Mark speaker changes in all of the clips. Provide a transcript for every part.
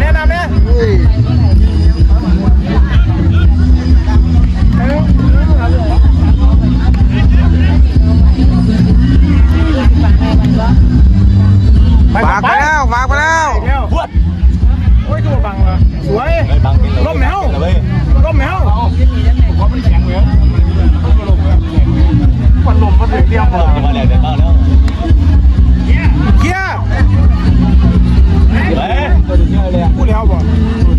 Speaker 1: แนะนำเน่ยาแล้วฝาแล้
Speaker 2: ววุ้ยสว
Speaker 1: ยร่มแมวร่ม
Speaker 2: แมวว่ามันแข็งเหมื
Speaker 1: อนมันล
Speaker 2: มมันเดีเดี๋ยวเต้ 不聊我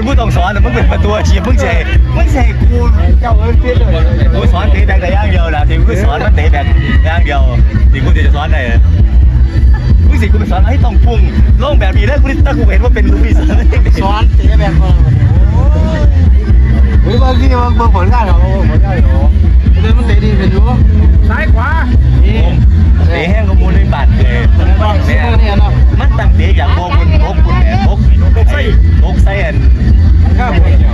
Speaker 2: เป็นผู้ต้องสอนแต่มึงเป็นประตูอาชีพมึงเสกมึงเสกกู
Speaker 1: เจ้าเอ้ยเพี้ยนเลย
Speaker 2: กูสอนเตะแบกแต่ย่างเดียวแหละที่กูสอนมันเตะแบกย่างเดียวที่กูจะสอนได้มึงสิกูไปสอนให้ต้องพุ่งลงแบบนี้ได้กูนี่ถ้ากูเห็นว่าเป็นลูกพี่สอน
Speaker 1: สอนเตะแบบคนเฮ้ยบางทีมันผลงานเหรอผลงานเหรอ เดี๋ยวมันเตะดีเป็นอยู่ซ้ายขวานี่
Speaker 2: เตะแห้งก็มูลในบัตรเลยมันตั้งเตะอย่างโบกุนโบกุนแหมโบกุนโบกุนโบกไซแอน
Speaker 1: ข้าว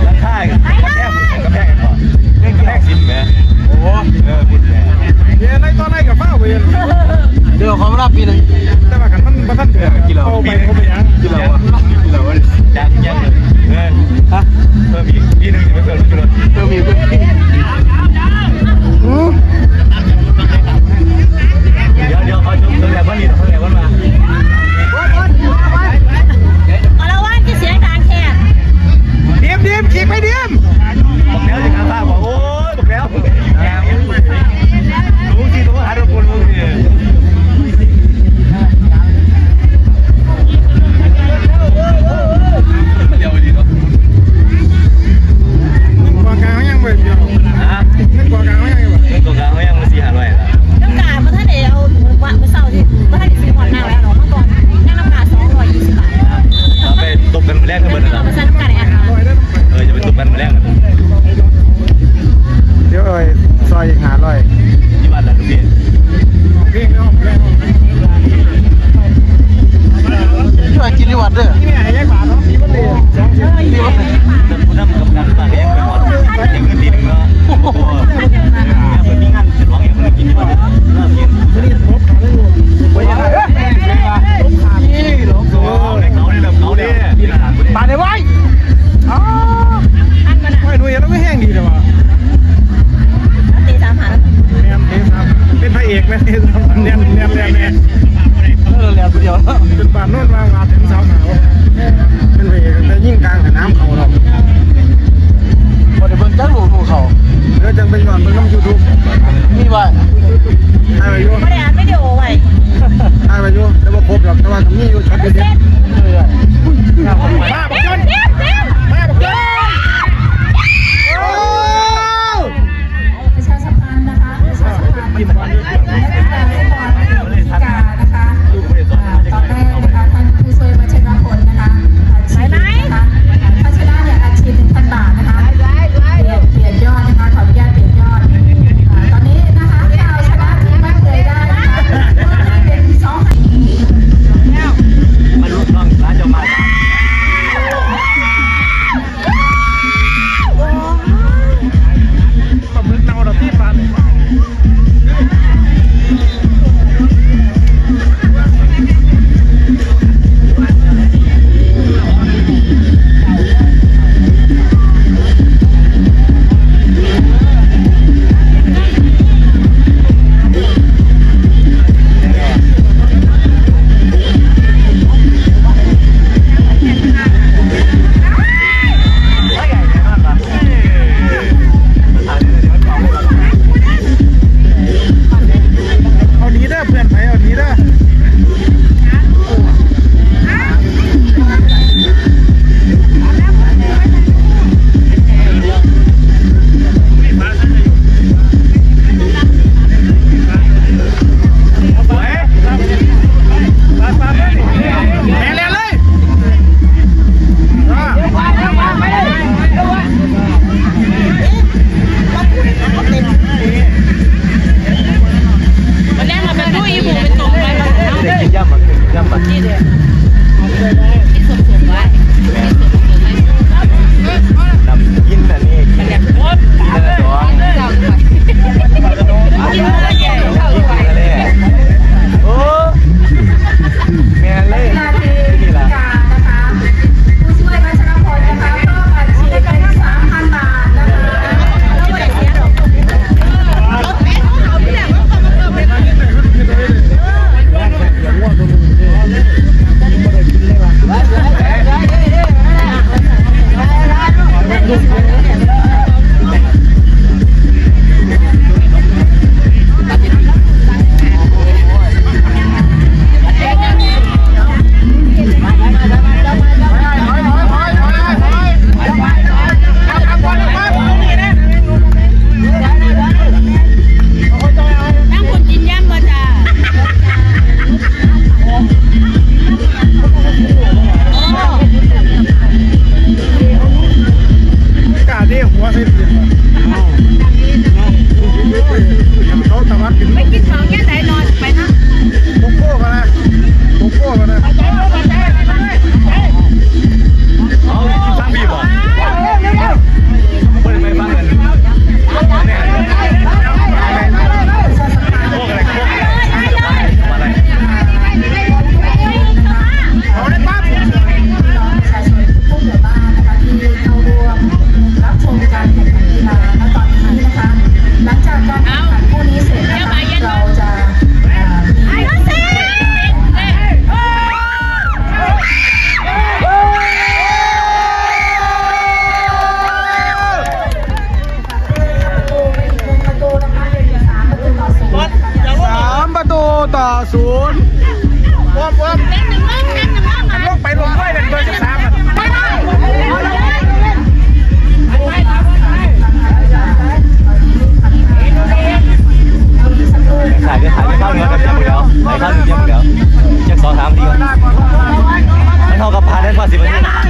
Speaker 2: ราคากระแทกกระแทกก่อนกระแทกสิบแหม
Speaker 1: โอ้
Speaker 2: เออบุญแหม
Speaker 3: เย็นไรตอนไรกับฟ้าเวียน
Speaker 1: เดี๋ยวขามารับปีนึง
Speaker 3: แต่ว่ากันมันมันท่านเดือดกิโลไปเขาไปยัง
Speaker 1: กิโลว
Speaker 2: มแนมแน
Speaker 3: ม
Speaker 4: แนม
Speaker 2: เอ
Speaker 4: อ
Speaker 2: แล้
Speaker 1: ว
Speaker 3: คนเดี
Speaker 1: ยว
Speaker 3: เป็นป่านโน่นมามาถึงสาวหนาวเป็นพระเอกแต่ยิ่งกลางกับน้ำเขาเรา
Speaker 1: บ่ได้เบิ่งจักลูกลูเขา
Speaker 3: เดี๋ยวจังเป็นก่อนเป็นน้ำยูทูบ
Speaker 1: มีไว้
Speaker 3: ถ่ายไปอยู่
Speaker 4: ไม่ได้อ่านวิดีโอไว้
Speaker 3: ถ่ายไปอยู่แต่ว่าครบหรอกแต่ว่ามีอยู่ช็อตเด็ด
Speaker 4: เด็ด
Speaker 1: เออ
Speaker 3: มาบอก
Speaker 4: เด็
Speaker 3: จ
Speaker 4: ด
Speaker 3: น
Speaker 5: สิบเปอ
Speaker 2: ร์
Speaker 4: เซ็น
Speaker 2: ต์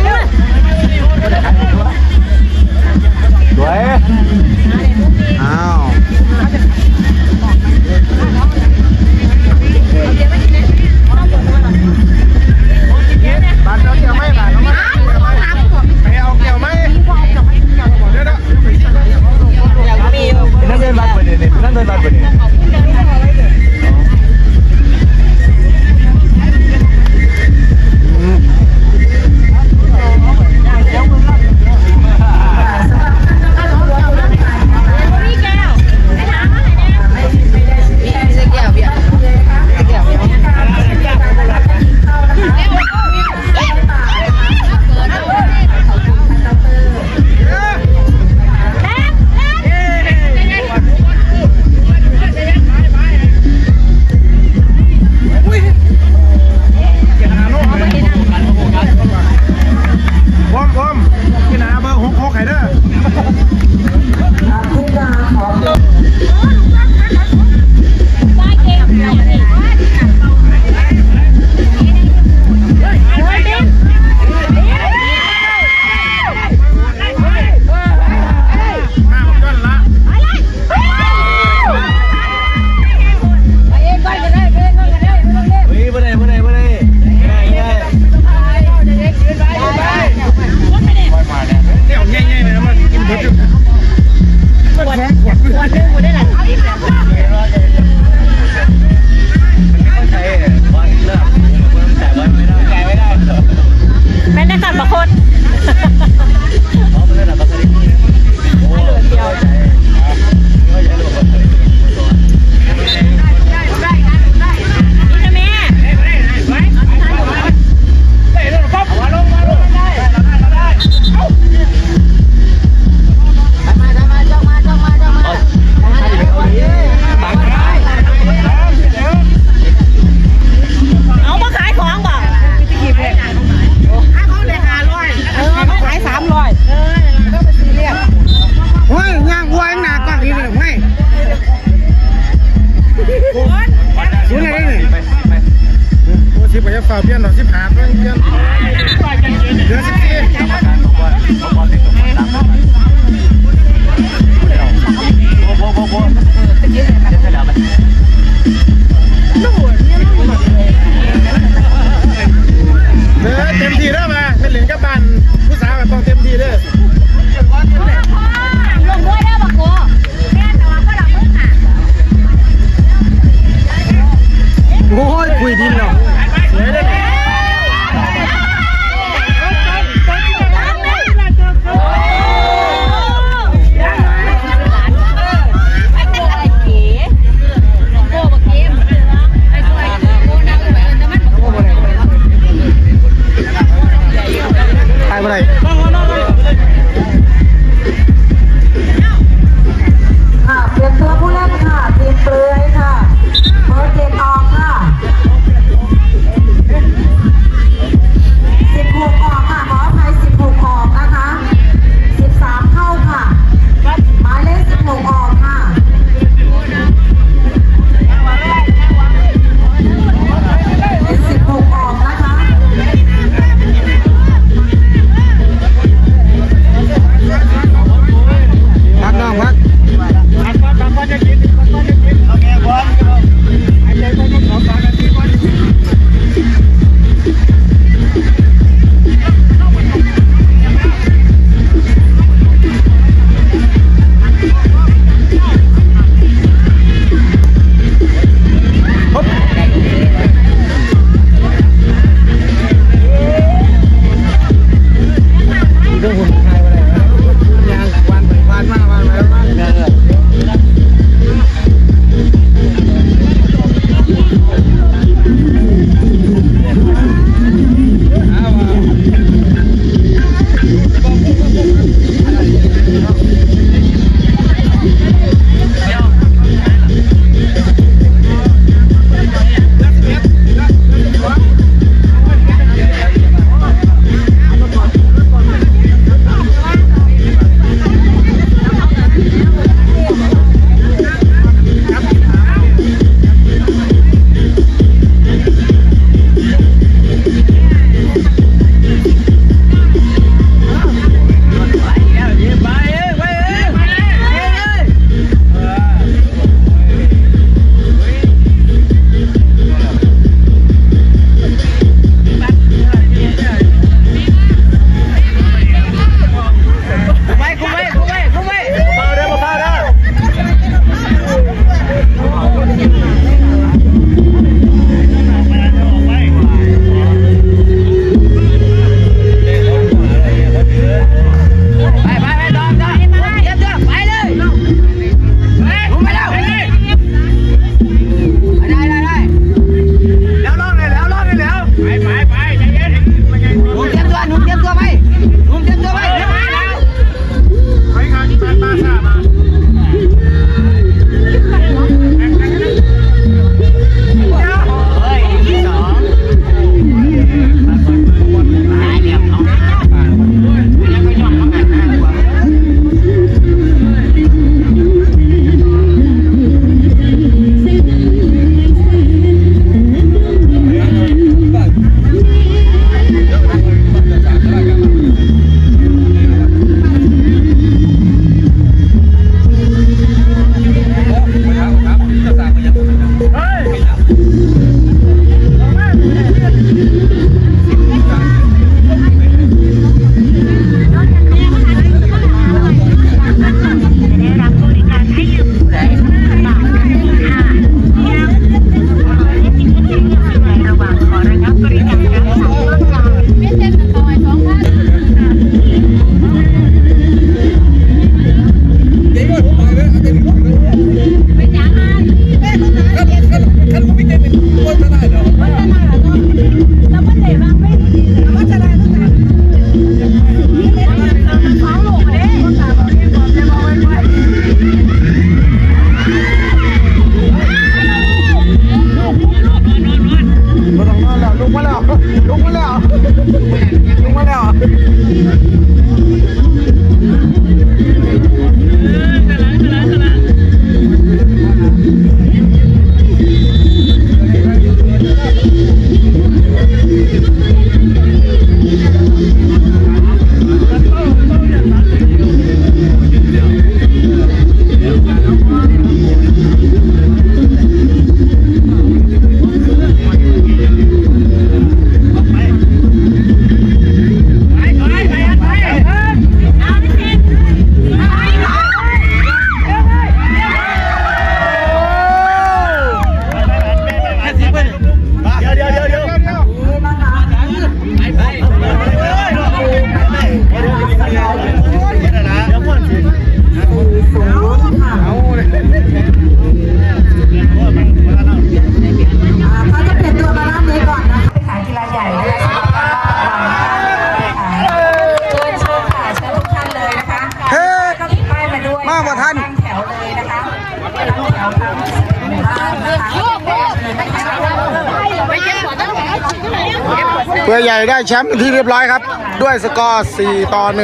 Speaker 6: ได้แช
Speaker 4: ม
Speaker 2: ป์เป็นที่เรียบ
Speaker 7: ร้อ
Speaker 8: ย
Speaker 3: ค
Speaker 5: รับ ด้วยสกอร์ 4 ต่อ 1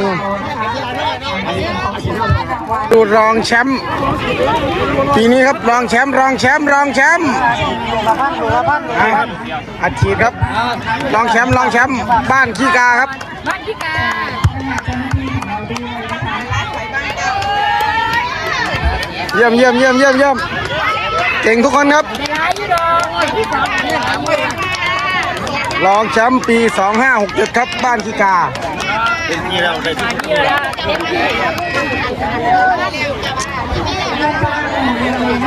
Speaker 5: ดูรองแชมป์ปีนี้ครับรองแชมป์รองแชมป์รองแชมป์อะอัดฉีดครับ รองแชมป์รองแชมป์บ้านขี้กาครับ
Speaker 8: บ้านพี่กา
Speaker 5: เยี่ยมเยี่ยมเยี่ยมเยี่ยมเยี่ยมเก่งทุกคนครับ รองแชมป์ปี 2567 ครับ บ้านกีกา
Speaker 2: เป็นที่เราได้ชุด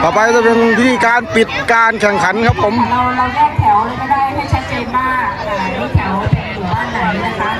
Speaker 5: ต่อไปจะเป็นพิธีการปิดการแข่งขันครับผม
Speaker 3: เราเราแยกแถวเลยก็ได้ให้ชัดเจนมากอ่าแถวเป็นหมู่บ้านไหนนะคะ